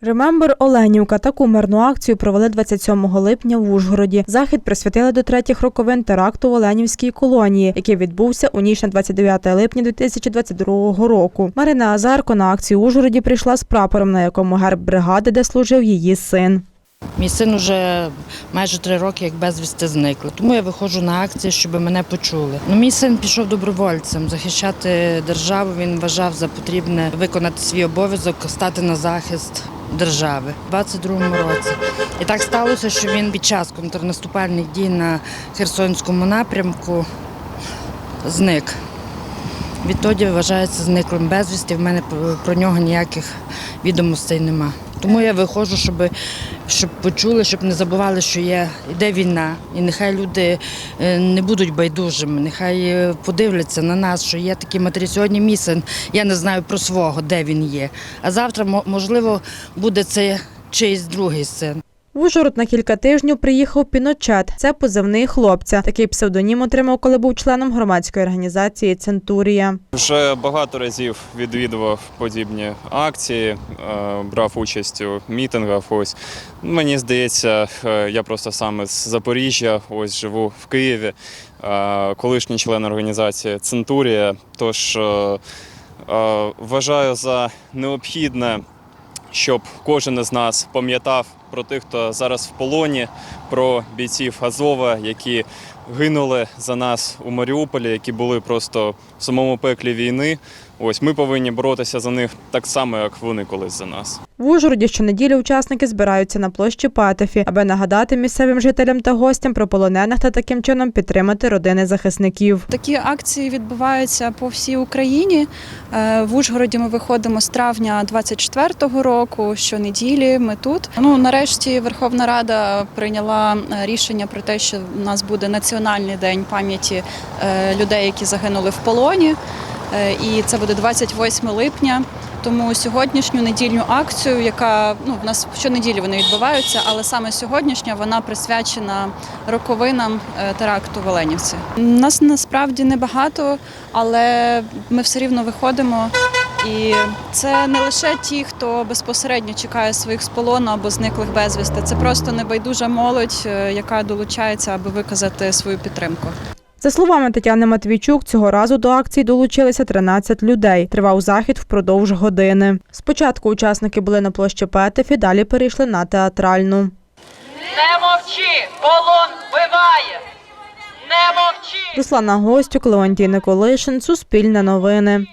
Ремембер Оленівка таку мирну акцію провели 27 липня в Ужгороді. Захід присвятили до третіх роковин теракту в Оленівській колонії, який відбувся у ніч на 29 липня 2022 року. Марина Азарко на акцію в Ужгороді прийшла з прапором, на якому герб бригади, де служив її син. Мій син уже майже три роки як безвісти зникли. Тому я виходжу на акції, щоб мене почули. Ну, мій син пішов добровольцем захищати державу. Він вважав за потрібне виконати свій обов'язок, стати на захист держави в 22-му році. І так сталося, що він під час контрнаступальних дій на Херсонському напрямку зник. Відтоді вважається зниклим безвісти. В мене про нього ніяких відомостей нема. Тому я виходжу, щоб, щоб почули, щоб не забували, що є йде війна, і нехай люди е, не будуть байдужими, нехай е, подивляться на нас, що є такі матері. Сьогодні мій я не знаю про свого, де він є. А завтра, можливо, буде це чийсь другий син. В Ужгород на кілька тижнів приїхав Піночет. Це позивний хлопця. Такий псевдонім отримав, коли був членом громадської організації Центурія. Вже багато разів відвідував подібні акції, е, брав участь у мітингах. Ось мені здається, е, я просто саме з Запоріжжя, ось живу в Києві, е, колишній член організації Центурія. Тож вважаю за необхідне, щоб кожен із нас пам'ятав про тих, хто зараз в полоні, про бійців Азова, які гинули за нас у Маріуполі, які були просто в самому пеклі війни. Ось ми повинні боротися за них так само, як вони колись за нас. В Ужгороді щонеділі учасники збираються на площі Патефі, аби нагадати місцевим жителям та гостям про полонених та таким чином підтримати родини захисників. Такі акції відбуваються по всій Україні. Е, В Ужгороді ми виходимо з травня 24-го року. Щонеділі ми тут. Ну нарешті Верховна Рада прийняла е, рішення про те, що у нас буде національний день пам'яті е, людей, які загинули в полоні. Е, І це буде 28 липня. Тому сьогоднішню недільну акцію, яка ну в нас щонеділі вони відбуваються, але саме сьогоднішня вона присвячена роковинам е, теракту в Оленівці. Нас насправді небагато, але ми все рівно виходимо. І це не лише ті, хто безпосередньо чекає своїх з полону або зниклих безвісти. Це просто небайдужа молодь, е, яка долучається, аби виказати свою підтримку. За словами Тетяни Матвійчук, цього разу до акції долучилися 13 людей. Тривав захід впродовж години. Спочатку учасники були на площі Петефі, далі перейшли на театральну. Не мовчи! Полон вбиває! Не мовчи! Руслана Гостюк, Леонтій Николишин, Суспільне новини.